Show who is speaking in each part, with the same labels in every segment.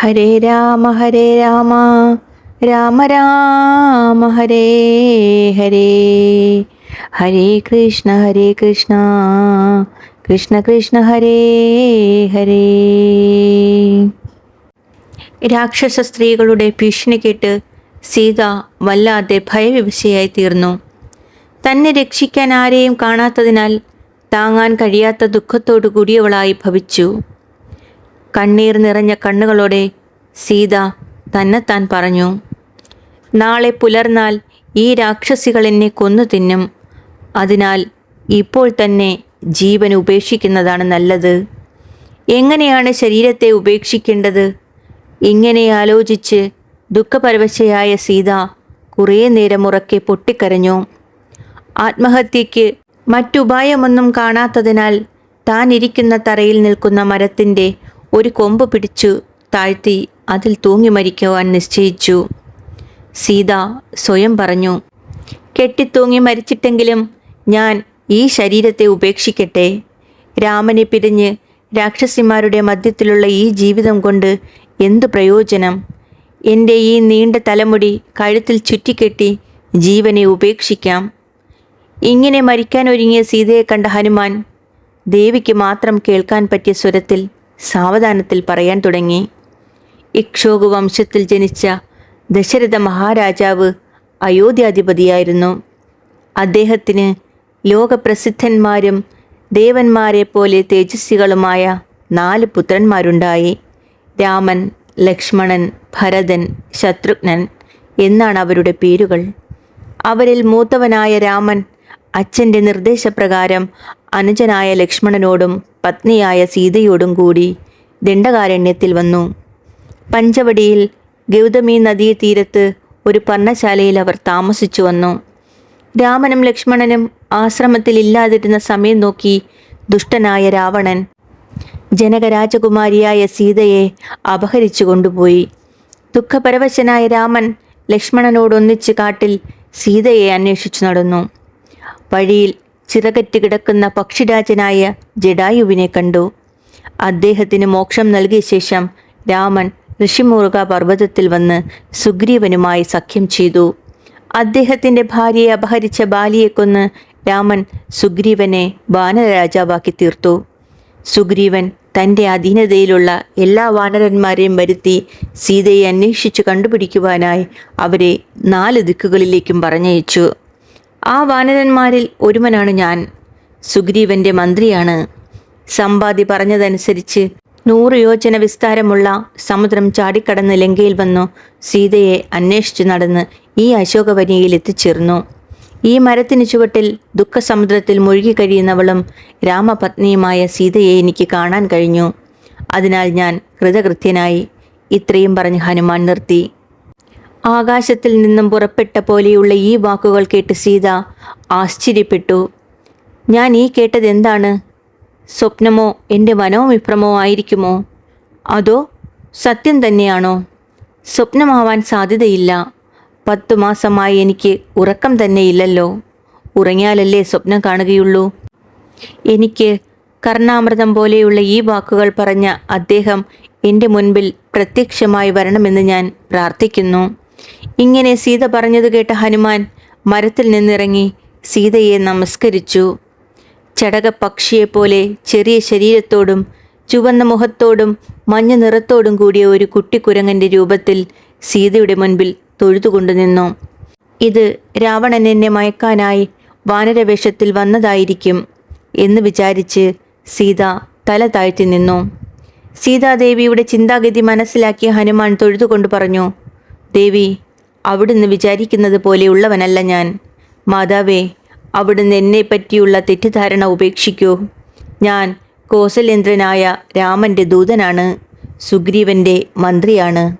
Speaker 1: ഹരേ രാമ ഹരേ രാമ. രാമ രാമ ഹരേ ഹരേ. ഹരേ കൃഷ്ണ ഹരേ കൃഷ്ണ. കൃഷ്ണ കൃഷ്ണ ഹരേ ഹരേ. രാക്ഷസ സ്ത്രീകളുടെ ഭീഷണി കേട്ട് സീത വല്ലാതെ ഭയവിവശയായി തീർന്നു തന്നെ രക്ഷിക്കാൻ ആരെയും കാണാത്തതിനാൽ താങ്ങാൻ കഴിയാത്ത ദുഃഖത്തോടു കൂടിയവളായി ഭവിച്ചു. കണ്ണീർ നിറഞ്ഞ കണ്ണുകളോടെ സീത തന്നെത്താൻ പറഞ്ഞു നാളെ പുലർന്നാൽ ഈ രാക്ഷസികൾ എന്നെ കൊന്നു തിന്നും. അതിനാൽ ഇപ്പോൾ തന്നെ ജീവൻ ഉപേക്ഷിക്കുന്നതാണ് നല്ലത്. എങ്ങനെയാണ് ശരീരത്തെ ഉപേക്ഷിക്കേണ്ടത്? ഇങ്ങനെ ആലോചിച്ച് ദുഃഖപരവശയായ സീത കുറേ നേരം ഉറക്കെ പൊട്ടിക്കരഞ്ഞു. ആത്മഹത്യയ്ക്ക് മറ്റുപായമൊന്നും കാണാത്തതിനാൽ താൻ ഇരിക്കുന്ന തറയിൽ നിൽക്കുന്ന മരത്തിന്റെ ഒരു കൊമ്പ് പിടിച്ചു താഴ്ത്തി അതിൽ തൂങ്ങി മരിക്കുവാൻ നിശ്ചയിച്ചു. സീത സ്വയം പറഞ്ഞു കെട്ടിത്തൂങ്ങി മരിച്ചിട്ടെങ്കിലും ഞാൻ ഈ ശരീരത്തെ ഉപേക്ഷിക്കട്ടെ. രാമനെ പിരിഞ്ഞ് രാക്ഷസിമാരുടെ മധ്യത്തിലുള്ള ഈ ജീവിതം കൊണ്ട് എന്തു പ്രയോജനം? എന്റെ ഈ നീണ്ട തലമുടി കഴുത്തിൽ ചുറ്റിക്കെട്ടി ജീവനെ ഉപേക്ഷിക്കാം. ഇങ്ങനെ മരിക്കാൻ ഒരുങ്ങിയ സീതയെ കണ്ട ഹനുമാൻ ദേവിക്ക് മാത്രം കേൾക്കാൻ പറ്റിയ സ്വരത്തിൽ സാവധാനത്തിൽ പറയാൻ തുടങ്ങി. ഇക്ഷോകു വംശത്തിൽ ജനിച്ച ദശരഥ മഹാരാജാവ് അയോധ്യാധിപതിയായിരുന്നു. അദ്ദേഹത്തിന് ലോകപ്രസിദ്ധന്മാരും ദേവന്മാരെ പോലെ തേജസ്വികളുമായ നാല് പുത്രന്മാരുണ്ടായി. രാമൻ ലക്ഷ്മണൻ ഭരതൻ ശത്രുഘ്നൻ എന്നാണ് അവരുടെ പേരുകൾ. അവരിൽ മൂത്തവനായ രാമൻ അച്ഛന്റെ നിർദ്ദേശപ്രകാരം അനുജനായ ലക്ഷ്മണനോടും പത്നിയായ സീതയോടും കൂടി ദണ്ഡകാരണ്യത്തിൽ വന്നു. പഞ്ചവടിയിൽ ഗൗതമി നദീതീരത്ത് ഒരു പർണശാലയിൽ അവർ താമസിച്ചു വന്നു. രാമനും ലക്ഷ്മണനും ആശ്രമത്തിൽ ഇല്ലാതിരുന്ന സമയം നോക്കി ദുഷ്ടനായ രാവണൻ ജനകരാജകുമാരിയായ സീതയെ അപഹരിച്ചു കൊണ്ടുപോയി. ദുഃഖപരവശനായ രാമൻ ലക്ഷ്മണനോടൊന്നിച്ച് കാട്ടിൽ സീതയെ അന്വേഷിച്ചു നടന്നു. വഴിയിൽ ചിറകറ്റ് കിടക്കുന്ന പക്ഷിരാജനായ ജഡായുവിനെ കണ്ടു. അദ്ദേഹത്തിന് മോക്ഷം നൽകിയ ശേഷം രാമൻ ഋഷിമുറുക പർവതത്തിൽ വന്ന് സുഗ്രീവനുമായി സഖ്യം ചെയ്തു. അദ്ദേഹത്തിന്റെ ഭാര്യയെ അപഹരിച്ച ബാലിയെ കൊന്ന് രാമൻ സുഗ്രീവനെ വാനരരാജാവാക്കി തീർത്തു. സുഗ്രീവൻ തന്റെ അധീനതയിലുള്ള എല്ലാ വാനരന്മാരെയും വരുത്തി സീതയെ അന്വേഷിച്ചു കണ്ടുപിടിക്കുവാനായി അവരെ നാല് ദിക്കുകളിലേക്കും പറഞ്ഞയച്ചു. ആ വാനരന്മാരിൽ ഒരുവനാണ് ഞാൻ. സുഗ്രീവന്റെ മന്ത്രിയാണ്. സമ്പാദി പറഞ്ഞതനുസരിച്ച് നൂറ് യോജന വിസ്താരമുള്ള സമുദ്രം ചാടിക്കടന്ന് ലങ്കയിൽ വന്നു സീതയെ അന്വേഷിച്ചു നടന്ന് ഈ അശോകവനിയിൽ എത്തിച്ചേർന്നു. ഈ മരത്തിന് ചുവട്ടിൽ ദുഃഖസമുദ്രത്തിൽ മുഴുകി കഴിയുന്നവളും രാമപത്നിയുമായ സീതയെ എനിക്ക് കാണാൻ കഴിഞ്ഞു. അതിനാൽ ഞാൻ കൃതകൃത്യനായി ഇത്രയും പറഞ്ഞ് ഹനുമാൻ നിർത്തി. ആകാശത്തിൽ നിന്നും പുറപ്പെട്ട പോലെയുള്ള ഈ വാക്കുകൾ കേട്ട് സീത ആശ്ചര്യപ്പെട്ടു. ഞാൻ ഈ കേട്ടത് എന്താണ്? സ്വപ്നമോ എന്റെ മനോവിഭ്രമോ ആയിരിക്കുമോ? അതോ സത്യം തന്നെയാണോ? സ്വപ്നമാവാൻ സാധ്യതയില്ല. പത്തു മാസമായി എനിക്ക് ഉറക്കം തന്നെ ഇല്ലല്ലോ. ഉറങ്ങിയാലല്ലേ സ്വപ്നം കാണുകയുള്ളൂ? എനിക്ക് കർണാമൃതം പോലെയുള്ള ഈ വാക്കുകൾ പറഞ്ഞ അദ്ദേഹം എന്റെ മുൻപിൽ പ്രത്യക്ഷമായി വരണമെന്ന് ഞാൻ പ്രാർത്ഥിക്കുന്നു. ഇങ്ങനെ സീത പറഞ്ഞത് കേട്ട ഹനുമാൻ മരത്തിൽ നിന്നിറങ്ങി സീതയെ നമസ്കരിച്ചു. ചടകപ്പക്ഷിയെപ്പോലെ ചെറിയ ശരീരത്തോടും ചുവന്ന മുഖത്തോടും മഞ്ഞ നിറത്തോടും കൂടിയ ഒരു കുട്ടിക്കുരങ്ങന്റെ രൂപത്തിൽ സീതയുടെ മുൻപിൽ തൊഴുതുകൊണ്ടു നിന്നു. ഇത് രാവണൻ എന്നെ മയക്കാനായി വാനരവേഷത്തിൽ വന്നതായിരിക്കും എന്ന് വിചാരിച്ച് സീത തല താഴ്ത്തി നിന്നു. സീതാദേവിയുടെ ചിന്താഗതി മനസ്സിലാക്കിയ ഹനുമാൻ തൊഴുതുകൊണ്ട് പറഞ്ഞു ദേവി അവിടുന്ന് വിചാരിക്കുന്നത് പോലെയുള്ളവനല്ല ഞാൻ. മാതാവേ അവിടുന്ന് എന്നെ പറ്റിയുള്ള തെറ്റിദ്ധാരണ ഉപേക്ഷിക്കൂ. ഞാൻ കോസലേന്ദ്രനായ രാമന്റെ ദൂതനാണ് സുഗ്രീവന്റെ മന്ത്രിയാണ്.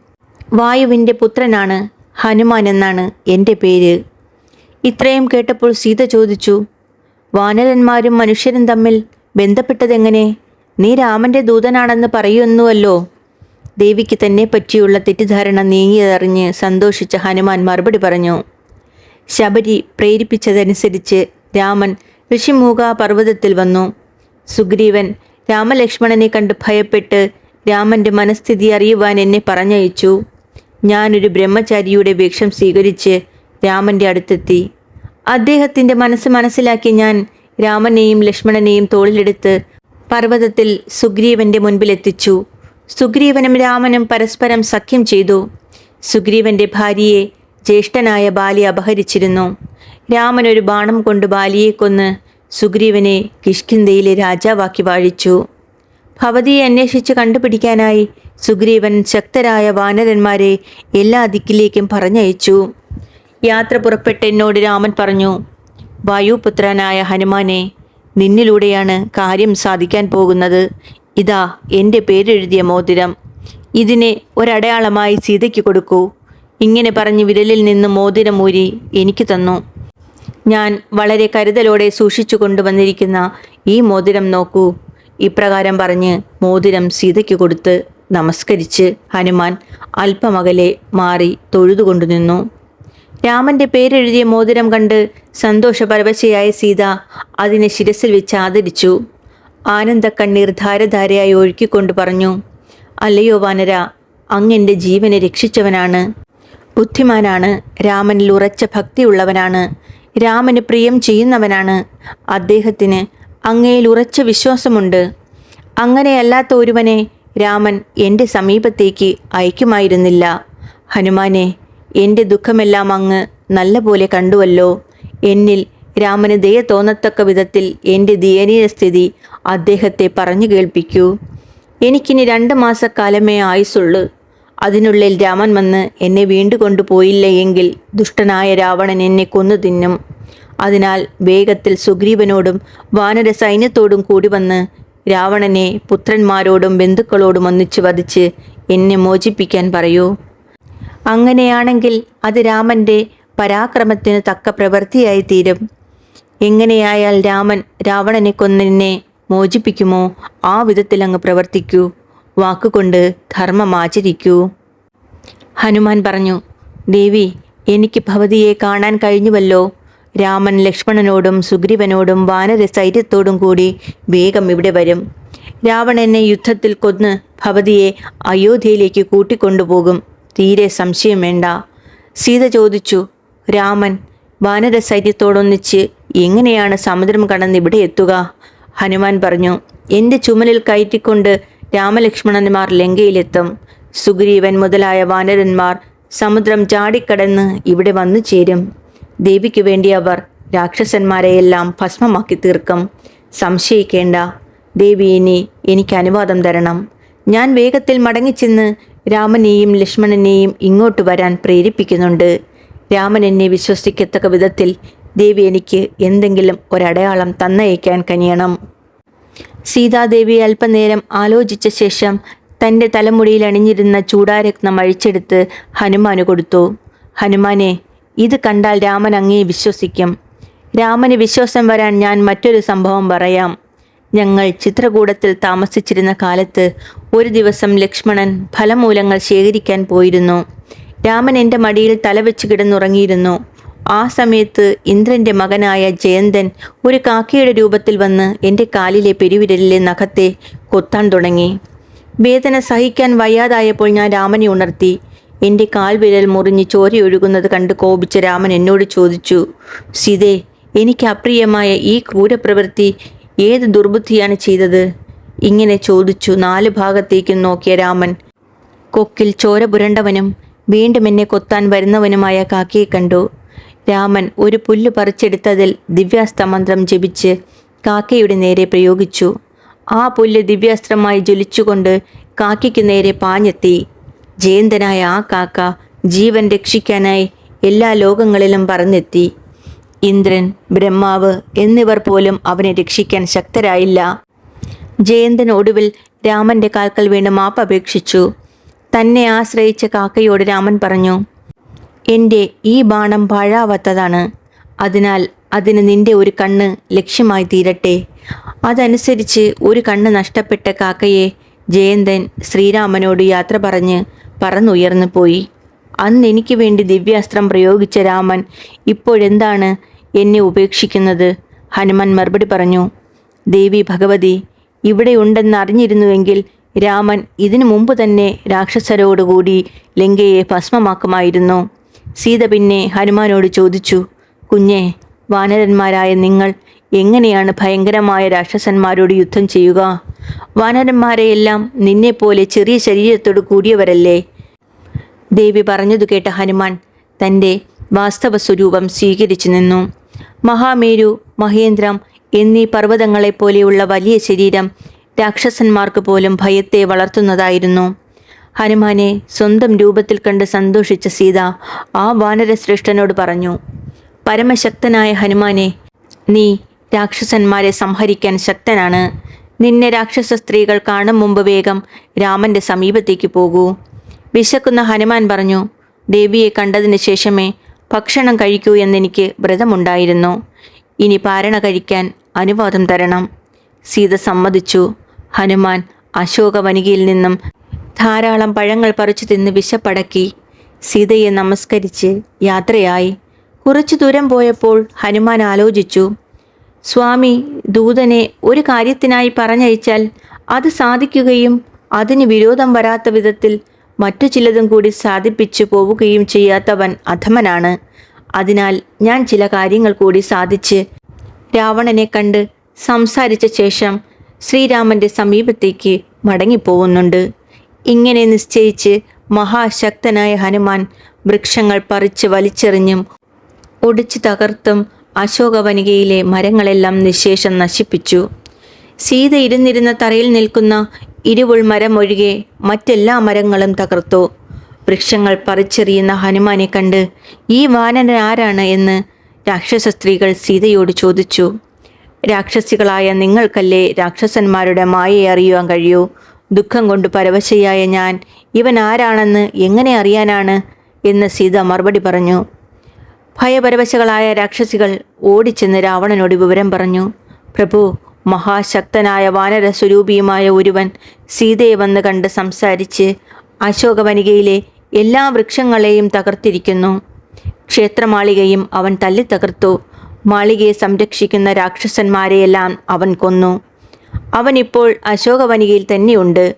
Speaker 1: വായുവിന്റെ പുത്രനാണ് ഹനുമാൻ എന്നാണ് എന്റെ പേര്. ഇത്രയും കേട്ടപ്പോൾ സീത ചോദിച്ചു വാനരന്മാരും മനുഷ്യരും തമ്മിൽ ബന്ധപ്പെട്ടതെങ്ങനെ? നീ രാമന്റെ ദൂതനാണെന്ന് പറയുന്നുവല്ലോ. ദേവിക്ക് തന്നെ പറ്റിയുള്ള തെറ്റിദ്ധാരണ നീങ്ങിയതറിഞ്ഞ് സന്തോഷിച്ച ഹനുമാൻ മറുപടി പറഞ്ഞു. ശബരി പ്രേരിപ്പിച്ചതനുസരിച്ച് രാമൻ ഋഷിമൂക പർവതത്തിൽ വന്നു. സുഗ്രീവൻ രാമലക്ഷ്മണനെ കണ്ട് ഭയപ്പെട്ട് രാമന്റെ മനസ്ഥിതി അറിയുവാൻ എന്നെ പറഞ്ഞയച്ചു. ഞാനൊരു ബ്രഹ്മചാരിയുടെ വേഷം സ്വീകരിച്ച് രാമന്റെ അടുത്തെത്തി. അദ്ദേഹത്തിന്റെ മനസ്സ് മനസ്സിലാക്കി ഞാൻ രാമനെയും ലക്ഷ്മണനെയും തോളിലെടുത്ത് പർവതത്തിൽ സുഗ്രീവന്റെ മുൻപിലെത്തിച്ചു. സുഗ്രീവനും രാമനും പരസ്പരം സഖ്യം ചെയ്തു. സുഗ്രീവന്റെ ഭാര്യയെ ജ്യേഷ്ഠനായ ബാലി അപഹരിച്ചിരുന്നു. രാമൻ ഒരു ബാണം കൊണ്ട് ബാലിയെ കൊന്ന് സുഗ്രീവനെ കിഷ്കിന്ധയിലെ രാജാവാക്കി വാഴിച്ചു. ഭവതിയെ അന്വേഷിച്ച് കണ്ടുപിടിക്കാനായി സുഗ്രീവൻ ശക്തരായ വാനരന്മാരെ എല്ലാ ദിക്കിലേക്കും പറഞ്ഞയച്ചു. യാത്ര പുറപ്പെട്ട് എന്നോട് രാമൻ പറഞ്ഞു വായുപുത്രനായ ഹനുമാനെ നിന്നിലൂടെയാണ് കാര്യം സാധിക്കാൻ പോകുന്നത്. ഇതാ എന്റെ പേരെഴുതിയ മോതിരം. ഇതിനെ ഒരടയാളമായി സീതയ്ക്ക് കൊടുക്കൂ. ഇങ്ങനെ പറഞ്ഞ് വിരലിൽ നിന്ന് മോതിരം ഊരി എനിക്ക് തന്നു. ഞാൻ വളരെ കരുതലോടെ സൂക്ഷിച്ചു കൊണ്ടുവന്നിരിക്കുന്ന ഈ മോതിരം നോക്കൂ. ഇപ്രകാരം പറഞ്ഞ് മോതിരം സീതയ്ക്ക് കൊടുത്ത് നമസ്കരിച്ച് ഹനുമാൻ അല്പമകലെ മാറി തൊഴുതുകൊണ്ടു നിന്നു. രാമന്റെ പേരെഴുതിയ മോതിരം കണ്ട് സന്തോഷപരവശയായ സീത അതിനെ ശിരസിൽ വെച്ച് ആദരിച്ചു. ആനന്ദക്കണ്ണീർ ധാരധാരയായി ഒഴുക്കിക്കൊണ്ട് പറഞ്ഞു അല്ലയോ വാനര അങ്ങെന്റെ ജീവനെ രക്ഷിച്ചവനാണ്. ബുദ്ധിമാനാണ്. രാമനിൽ ഉറച്ച ഭക്തിയുള്ളവനാണ്. രാമന് പ്രിയം ചെയ്യുന്നവനാണ്. അദ്ദേഹത്തിന് അങ്ങയിൽ ഉറച്ച വിശ്വാസമുണ്ട്. അങ്ങനെയല്ലാത്ത ഒരുവനെ രാമൻ എന്റെ സമീപത്തേക്ക് അയക്കുമായിരുന്നില്ല. ഹനുമാനെ എന്റെ ദുഃഖമെല്ലാം അങ്ങ് നല്ലപോലെ കണ്ടുവല്ലോ. എന്നിൽ രാമന് ദയ തോന്നത്തക്ക വിധത്തിൽ എന്റെ ദയനീയ സ്ഥിതി അദ്ദേഹത്തെ പറഞ്ഞു കേൾപ്പിക്കൂ. എനിക്കിനി രണ്ട് മാസക്കാലമേ ആയുസുള്ളൂ അതിനുള്ളിൽ രാമൻ വന്ന് എന്നെ വീണ്ടു കൊണ്ടുപോയില്ല എങ്കിൽ ദുഷ്ടനായ രാവണൻ എന്നെ കൊന്നു തിന്നും. അതിനാൽ വേഗത്തിൽ സുഗ്രീവനോടും വാനര സൈന്യത്തോടും കൂടി വന്ന് രാവണനെ പുത്രന്മാരോടും ബന്ധുക്കളോടും ഒന്നിച്ച് വധിച്ച് എന്നെ മോചിപ്പിക്കാൻ പറയൂ. അങ്ങനെയാണെങ്കിൽ അത് രാമന്റെ പരാക്രമത്തിന് തക്ക പ്രവൃത്തിയായി തീരും എങ്ങനെയായാൽ രാമൻ രാവണനെ കൊന്നെന്നെ മോചിപ്പിക്കുമോ? ആ വിധത്തിൽ അങ്ങ് പ്രവർത്തിക്കൂ. വാക്കുകൊണ്ട് ധർമ്മം ആചരിക്കൂ. ഹനുമാൻ പറഞ്ഞു ദേവി എനിക്ക് ഭവതിയെ കാണാൻ കഴിഞ്ഞുവല്ലോ. രാമൻ ലക്ഷ്മണനോടും സുഗ്രീവനോടും വാനര സൈര്യത്തോടും കൂടി വേഗം ഇവിടെ വരും. രാവണനെ യുദ്ധത്തിൽ കൊന്ന് ഭവതിയെ അയോധ്യയിലേക്ക് കൂട്ടിക്കൊണ്ടുപോകും. തീരെ സംശയം വേണ്ട. സീത ചോദിച്ചു രാമൻ വാനര സൈന്യത്തോടൊന്നിച്ച് എങ്ങനെയാണ് സമുദ്രം കടന്ന് ഇവിടെ എത്തുക? ഹനുമാൻ പറഞ്ഞു എന്റെ ചുമലിൽ കയറ്റിക്കൊണ്ട് രാമലക്ഷ്മണന്മാർ ലങ്കയിലെത്തും. സുഗ്രീവൻ മുതലായ വാനരന്മാർ സമുദ്രം ചാടിക്കടന്ന് ഇവിടെ വന്നു ചേരും. ദേവിക്ക് വേണ്ടി അവർ രാക്ഷസന്മാരെയെല്ലാം ഭസ്മമാക്കി തീർക്കും. സംശയിക്കേണ്ട. ദേവി ഇനി എനിക്ക് അനുവാദം തരണം. ഞാൻ വേഗത്തിൽ മടങ്ങിച്ചെന്ന് രാമനെയും ലക്ഷ്മണനെയും ഇങ്ങോട്ട് വരാൻ പ്രേരിപ്പിക്കുന്നുണ്ട്. രാമൻ എന്നെ വിശ്വസിക്കത്തക്ക വിധത്തിൽ ദേവി എനിക്ക് എന്തെങ്കിലും ഒരടയാളം തന്നയക്കാൻ കനിയണം. സീതാദേവി അല്പനേരം ആലോചിച്ച ശേഷം തന്റെ തലമുടിയിൽ അണിഞ്ഞിരുന്ന ചൂടാരത്നം അഴിച്ചെടുത്ത് ഹനുമാന് കൊടുത്തു. ഹനുമാനെ ഇത് കണ്ടാൽ രാമൻ അങ്ങേ വിശ്വസിക്കും. രാമന് വിശ്വാസം വരാൻ ഞാൻ മറ്റൊരു സംഭവം പറയാം. ഞങ്ങൾ ചിത്രകൂടത്തിൽ താമസിച്ചിരുന്ന കാലത്ത് ഒരു ദിവസം ലക്ഷ്മണൻ ഫലമൂലങ്ങൾ ശേഖരിക്കാൻ പോയിരുന്നു. രാമൻ എന്റെ മടിയിൽ തലവെച്ച് കിടന്നുറങ്ങിയിരുന്നു. ആ സമയത്ത് ഇന്ദ്രന്റെ മകനായ ജയന്തൻ ഒരു കാക്കയുടെ രൂപത്തിൽ വന്ന് എന്റെ കാലിലെ പെരുവിരലിലെ നഖത്തെ കൊത്താൻ തുടങ്ങി. വേദന സഹിക്കാൻ വയ്യാതായപ്പോൾ ഞാൻ രാമനെ ഉണർത്തി. എന്റെ കാൽവിരൽ മുറിഞ്ഞ് ചോരയൊഴുകുന്നത് കണ്ട് കോപിച്ച രാമൻ എന്നോട് ചോദിച്ചു സീതേ എനിക്ക് അപ്രിയമായ ഈ ക്രൂരപ്രവൃത്തി ഏത് ദുർബുദ്ധിയാണ് ചെയ്തത്? ഇങ്ങനെ ചോദിച്ചു നാല് ഭാഗത്തേക്കും നോക്കിയ രാമൻ. കൊക്കിൽ ചോര പുരണ്ടവനും വീണ്ടും എന്നെ കൊത്താൻ വരുന്നവനുമായ കാക്കയെ കണ്ടു. രാമൻ ഒരു പുല്ല് പറിച്ചെടുത്തതിൽ ദിവ്യാസ്ത്രമന്ത്രം ജപിച്ച് കാക്കയുടെ നേരെ പ്രയോഗിച്ചു. ആ പുല്ല് ദിവ്യാസ്ത്രമായി ജ്വലിച്ചുകൊണ്ട് കാക്കയ്ക്ക് നേരെ പാഞ്ഞെത്തി. ജയന്തനായ ആ കാക്ക ജീവൻ രക്ഷിക്കാനായി എല്ലാ ലോകങ്ങളിലും പറന്നെത്തി. ഇന്ദ്രൻ ബ്രഹ്മാവ് എന്നിവർ പോലും അവനെ രക്ഷിക്കാൻ ശക്തരായില്ല. ജയന്തൻ ഒടുവിൽ രാമന്റെ കാൽക്കൽ മാപ്പ് അപേക്ഷിച്ചു. തന്നെ ആശ്രയിച്ച കാക്കയോട് രാമൻ പറഞ്ഞു എന്റെ ഈ ബാണം പാഴാവാത്തതാണ്. അതിനാൽ അതിന് നിന്റെ ഒരു കണ്ണ് ലക്ഷ്യമായി തീരട്ടെ. അതനുസരിച്ച് ഒരു കണ്ണ് നഷ്ടപ്പെട്ട കാക്കയെ ജയന്തൻ ശ്രീരാമനോട് യാത്ര പറഞ്ഞ് പറന്നുയർന്നു പോയി. അന്ന് എനിക്ക് വേണ്ടി ദിവ്യാസ്ത്രം പ്രയോഗിച്ച രാമൻ ഇപ്പോഴെന്താണ് എന്നെ ഉപേക്ഷിക്കുന്നത്? ഹനുമാൻ മറുപടി പറഞ്ഞു ദേവി ഭഗവതി ഇവിടെ ഉണ്ടെന്ന് അറിഞ്ഞിരുന്നുവെങ്കിൽ രാമൻ ഇതിനു മുമ്പ് തന്നെ രാക്ഷസരോടുകൂടി ലങ്കയെ ഭസ്മമാക്കുമായിരുന്നു. സീത പിന്നെ ഹനുമാനോട് ചോദിച്ചു കുഞ്ഞെ വാനരന്മാരായ നിങ്ങൾ എങ്ങനെയാണ് ഭയങ്കരമായ രാക്ഷസന്മാരോട് യുദ്ധം ചെയ്യുക? വാനരന്മാരെയെല്ലാം നിന്നെപ്പോലെ ചെറിയ ശരീരത്തോട് കൂടിയവരല്ലേ? ദേവി പറഞ്ഞതു കേട്ട ഹനുമാൻ തന്റെ വാസ്തവ സ്വരൂപം സ്വീകരിച്ചു നിന്നു. മഹാമേരു മഹേന്ദ്രം എന്നീ പർവതങ്ങളെപ്പോലെയുള്ള വലിയ ശരീരം രാക്ഷസന്മാർക്ക് പോലും ഭയത്തെ വളർത്തുന്നതായിരുന്നു. ഹനുമാനെ സ്വന്തം രൂപത്തിൽ കണ്ട് സന്തോഷിച്ച സീത ആ വാനരശ്രേഷ്ഠനോട് പറഞ്ഞു പരമശക്തനായ ഹനുമാനെ നീ രാക്ഷസന്മാരെ സംഹരിക്കാൻ ശക്തനാണ്. നിന്നെ രാക്ഷസ സ്ത്രീകൾ കാണും മുമ്പ് വേഗം രാമന്റെ സമീപത്തേക്ക് പോകൂ. വിശക്കുന്ന ഹനുമാൻ പറഞ്ഞു ദേവിയെ കണ്ടതിന് ശേഷമേ ഭക്ഷണം കഴിക്കൂ എന്നെനിക്ക് വ്രതമുണ്ടായിരുന്നു. ഇനി പാരണ കഴിക്കാൻ അനുവാദം തരണം. സീത സമ്മതിച്ചു. ഹനുമാൻ അശോകവനികയിൽ നിന്നും ധാരാളം പഴങ്ങൾ പറിച്ചു തിന്ന് വിശപ്പടക്കി സീതയെ നമസ്കരിച്ച് യാത്രയായി. കുറച്ചു ദൂരം പോയപ്പോൾ ഹനുമാൻ ആലോചിച്ചു സ്വാമി ദൂതനെ ഒരു കാര്യത്തിനായി പറഞ്ഞയച്ചാൽ അത് സാധിക്കുകയും അതിന് വിരോധം വരാത്ത വിധത്തിൽ മറ്റു ചിലതും കൂടി സാധിപ്പിച്ചു പോവുകയും ചെയ്യാത്തവൻ അധമനാണ്. അതിനാൽ ഞാൻ ചില കാര്യങ്ങൾ കൂടി സാധിച്ച് രാവണനെ കണ്ട് സംസാരിച്ച ശേഷം ശ്രീരാമന്റെ സമീപത്തേക്ക് മടങ്ങിപ്പോകുന്നുണ്ട് ഇങ്ങനെ നിശ്ചയിച്ച് മഹാശക്തനായ ഹനുമാൻ വൃക്ഷങ്ങൾ പറിച്ച് വലിച്ചെറിഞ്ഞും ഒടിച്ചു തകർത്തും അശോകവനികയിലെ മരങ്ങളെല്ലാം നിശേഷം നശിപ്പിച്ചു. സീത ഇരുന്നിരുന്ന തറയിൽ നിൽക്കുന്ന ഇരുവുൾ മരം ഒഴികെ മറ്റെല്ലാ മരങ്ങളും തകർത്തു. വൃക്ഷങ്ങൾ പറിച്ചെറിയുന്ന ഹനുമാനെ കണ്ട് ഈ വാനൻ ആരാണ്? എന്ന് രാക്ഷസ സ്ത്രീകൾ സീതയോട് ചോദിച്ചു. രാക്ഷസികളായ നിങ്ങൾക്കല്ലേ രാക്ഷസന്മാരുടെ മായയെ അറിയുവാൻ കഴിയൂ? ദുഃഖം കൊണ്ട് പരവശയായ ഞാൻ ഇവൻ ആരാണെന്ന് എങ്ങനെ അറിയാനാണ്? എന്ന് സീത മറുപടി പറഞ്ഞു. ഭയപരവശകളായ രാക്ഷസികൾ ഓടിച്ചെന്ന് രാവണനോട് വിവരം പറഞ്ഞു. പ്രഭു മഹാശക്തനായ വാനര സ്വരൂപിയുമായ ഒരുവൻ സീതയെ വന്ന് കണ്ട് സംസാരിച്ച് അശോകവനികയിലെ എല്ലാ വൃക്ഷങ്ങളെയും തകർത്തിരിക്കുന്നു. ക്ഷേത്രമാളികയും അവൻ തല്ലിത്തകർത്തു. മാളികയെ സംരക്ഷിക്കുന്ന രാക്ഷസന്മാരെയെല്ലാം അവൻ കൊന്നു. അവൻ ഇപ്പോൾ അശോകവനികയിൽ തന്നെയുണ്ട്.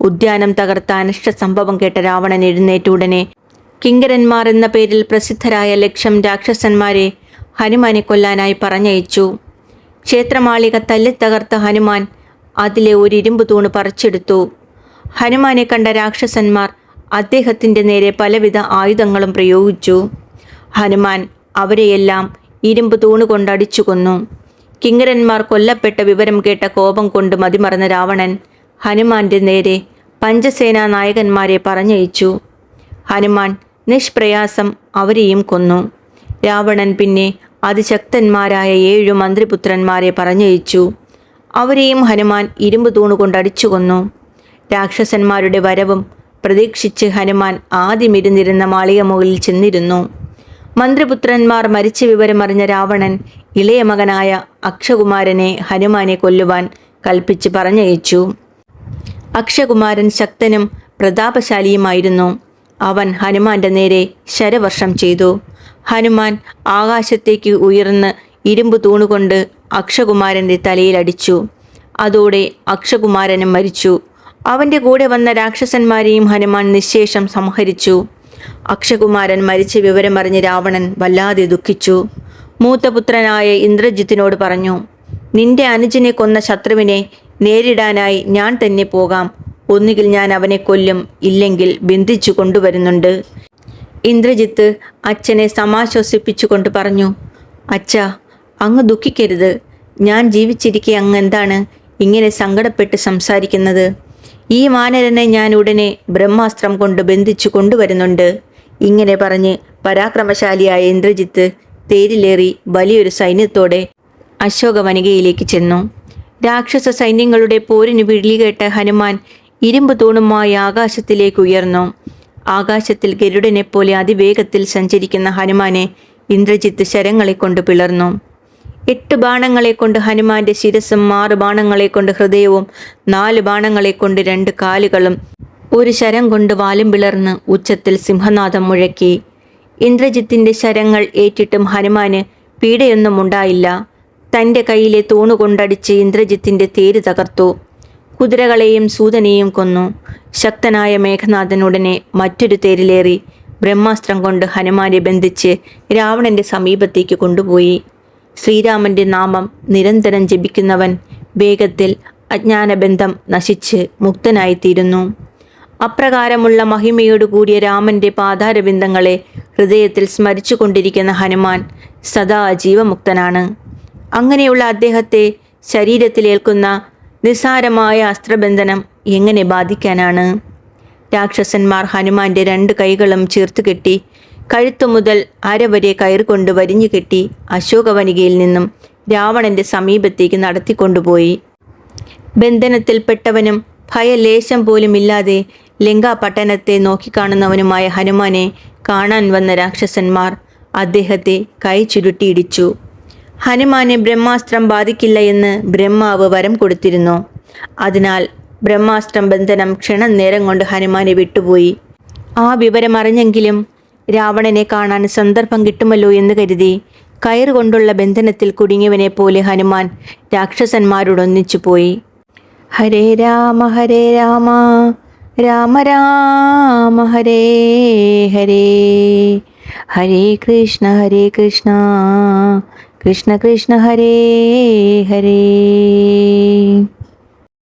Speaker 1: ഉദ്യാനം തകർത്ത അനിഷ്ട സംഭവം കേട്ട രാവണൻ എഴുന്നേറ്റ ഉടനെ കിങ്കരന്മാർ എന്ന പേരിൽ പ്രസിദ്ധരായ ലക്ഷം രാക്ഷസന്മാരെ ഹനുമാനെ കൊല്ലാനായി പറഞ്ഞയച്ചു. ക്ഷേത്രമാളിക തല്ലിത്തകർത്ത ഹനുമാൻ അതിലെ ഒരു ഇരുമ്പ് തൂണ് പറിച്ചെടുത്തു. ഹനുമാനെ കണ്ട രാക്ഷസന്മാർ അദ്ദേഹത്തിന്റെ നേരെ പലവിധ ആയുധങ്ങളും പ്രയോഗിച്ചു. ഹനുമാൻ അവരെയെല്ലാം ഇരുമ്പ് തൂണ് കൊണ്ടടിച്ചു കൊന്നു. കിങ്കരന്മാർ കൊല്ലപ്പെട്ട വിവരം കേട്ട കോപം കൊണ്ട് മതിമറന്ന രാവണൻ ഹനുമാന്റെ നേരെ പഞ്ചസേനാ നായകന്മാരെ പറഞ്ഞയച്ചു. ഹനുമാൻ നിഷ്പ്രയാസം അവരെയും കൊന്നു. രാവണൻ പിന്നെ അതിശക്തന്മാരായ ഏഴു മന്ത്രിപുത്രന്മാരെ പറഞ്ഞയച്ചു. അവരെയും ഹനുമാൻ ഇരുമ്പ് തൂണുകൊണ്ട് അടിച്ചു കൊന്നു. രാക്ഷസന്മാരുടെ വരവും പ്രതീക്ഷിച്ച് ഹനുമാൻ ആദ്യമിരുന്നിരുന്ന മാളിക മുകളിൽ ചെന്നിരുന്നു. മന്ത്രിപുത്രന്മാർ മരിച്ച വിവരമറിഞ്ഞ രാവണൻ ഇളയ മകനായ അക്ഷകുമാരനെ ഹനുമാനെ കൊല്ലുവാൻ കൽപ്പിച്ച് പറഞ്ഞയച്ചു. അക്ഷകുമാരൻ ശക്തനും പ്രതാപശാലിയുമായിരുന്നു. അവൻ ഹനുമാന്റെ നേരെ ശരവർഷം ചെയ്തു. ഹനുമാൻ ആകാശത്തേക്ക് ഉയർന്ന് ഇരുമ്പ് തൂണുകൊണ്ട് അക്ഷകുമാരന്റെ തലയിലടിച്ചു. അതോടെ അക്ഷകുമാരനും മരിച്ചു. അവന്റെ കൂടെ വന്ന രാക്ഷസന്മാരെയും ഹനുമാൻ നിശേഷം സംഹരിച്ചു. അക്ഷകുമാരൻ മരിച്ച വിവരമറിഞ്ഞ് രാവണൻ വല്ലാതെ ദുഃഖിച്ചു. മൂത്തപുത്രനായ ഇന്ദ്രജിത്തിനോട് പറഞ്ഞു നിന്റെ അനുജനെ കൊന്ന ശത്രുവിനെ നേരിടാനായി ഞാൻ തന്നെ പോകാം. ഒന്നുകിൽ ഞാൻ അവനെ കൊല്ലും ഇല്ലെങ്കിൽ ബന്ധിച്ചു കൊണ്ടുവരുന്നുണ്ട്. ഇന്ദ്രജിത്ത് അച്ഛനെ സമാശ്വസിപ്പിച്ചുകൊണ്ട് പറഞ്ഞു അച്ഛ അങ്ങ് ദുഃഖിക്കരുത്. ഞാൻ ജീവിച്ചിരിക്കെ അങ്ങ് എന്താണ് ഇങ്ങനെ സങ്കടപ്പെട്ട് സംസാരിക്കുന്നത്? ഈ വാനരനെ ഞാൻ ഉടനെ ബ്രഹ്മാസ്ത്രം കൊണ്ട് ബന്ധിച്ചു കൊണ്ടുവരുന്നുണ്ട്. ഇങ്ങനെ പറഞ്ഞ് പരാക്രമശാലിയായ ഇന്ദ്രജിത്ത് തേരിലേറി വലിയൊരു സൈന്യത്തോടെ അശോകവനികയിലേക്ക് ചെന്നു. രാക്ഷസ സൈന്യങ്ങളുടെ പോരിന് വിളികേട്ട ഹനുമാൻ ഇരുമ്പ് തൂണുമായി ആകാശത്തിലേക്ക് ഉയർന്നു. ആകാശത്തിൽ ഗരുഡനെപ്പോലെ അതിവേഗത്തിൽ സഞ്ചരിക്കുന്ന ഹനുമാനെ ഇന്ദ്രജിത്ത് ശരങ്ങളെ കൊണ്ട് പിളർന്നു. എട്ട് ബാണങ്ങളെ കൊണ്ട് ഹനുമാന്റെ ശിരസും ആറ് ബാണങ്ങളെ കൊണ്ട് ഹൃദയവും നാല് ബാണങ്ങളെ കൊണ്ട് രണ്ട് കാലുകളും. ഒരു ശരം കൊണ്ട് വാലും പിളർന്ന് ഉച്ചത്തിൽ സിംഹനാഥം മുഴക്കി. ഇന്ദ്രജിത്തിന്റെ ശരങ്ങൾ ഏറ്റിട്ടും ഹനുമാന് പീഡയൊന്നും ഉണ്ടായില്ല. തന്റെ കയ്യിലെ തൂണുകൊണ്ടടിച്ച് ഇന്ദ്രജിത്തിന്റെ തേര് തകർത്തു. കുതിരകളെയും സൂതനെയും കൊന്നു. ശക്തനായ മേഘനാഥൻ ഉടനെ മറ്റൊരു തേരിലേറി ബ്രഹ്മാസ്ത്രം കൊണ്ട് ഹനുമാനെ ബന്ധിച്ച് രാവണന്റെ സമീപത്തേക്ക് കൊണ്ടുപോയി. ശ്രീരാമന്റെ നാമം നിരന്തരം ജപിക്കുന്നവൻ വേഗത്തിൽ അജ്ഞാനബന്ധം നശിച്ച് മുക്തനായിത്തീരുന്നു. അപ്രകാരമുള്ള മഹിമയോടു കൂടിയ രാമന്റെ പാതാരബിന്ദങ്ങളെ ഹൃദയത്തിൽ സ്മരിച്ചു കൊണ്ടിരിക്കുന്ന ഹനുമാൻ സദാ ജീവമുക്തനാണ്. അങ്ങനെയുള്ള അദ്ദേഹത്തെ ശരീരത്തിലേൽക്കുന്ന നിസ്സാരമായ അസ്ത്രബന്ധനം എങ്ങനെ ബാധിക്കാനാണ്? രാക്ഷസന്മാർ ഹനുമാന്റെ രണ്ട് കൈകളും ചേർത്ത് കെട്ടി കഴുത്തു മുതൽ അരവരെ കയറുകൊണ്ട് വരിഞ്ഞു കെട്ടി അശോകവനികയിൽ നിന്നും രാവണന്റെ സമീപത്തേക്ക് നടത്തിക്കൊണ്ടുപോയി. ബന്ധനത്തിൽപ്പെട്ടവനും ഭയലേശം പോലുമില്ലാതെ ലങ്കാപട്ടണത്തെ നോക്കിക്കാണുന്നവനുമായ ഹനുമാനെ കാണാൻ വന്ന രാക്ഷസന്മാർ അദ്ദേഹത്തെ കൈ ചുരുട്ടിയിടിച്ചു. ഹനുമാനെ ബ്രഹ്മാസ്ത്രം ബാധിക്കില്ല എന്ന് ബ്രഹ്മാവ് വരം കൊടുത്തിരുന്നു. അതിനാൽ ബ്രഹ്മാസ്ത്രം ബന്ധനം ക്ഷണനേരം കൊണ്ട് ഹനുമാനെ വിട്ടുപോയി. ആ വിവരം അറിഞ്ഞെങ്കിലും രാവണനെ കാണാൻ സന്ദർഭം കിട്ടുമല്ലോ എന്ന് കരുതി കയറുകൊണ്ടുള്ള ബന്ധനത്തിൽ കുടുങ്ങിയവനെ പോലെ ഹനുമാൻ രാക്ഷസന്മാരോടൊന്നിച്ചു പോയി. ഹരേ രാമ ഹരേ രാമ രാമ രാമ ഹരേ ഹരേ. ഹരേ കൃഷ്ണ ഹരേ കൃഷ്ണ കൃഷ്ണ കൃഷ്ണ ഹരേ ഹരേ.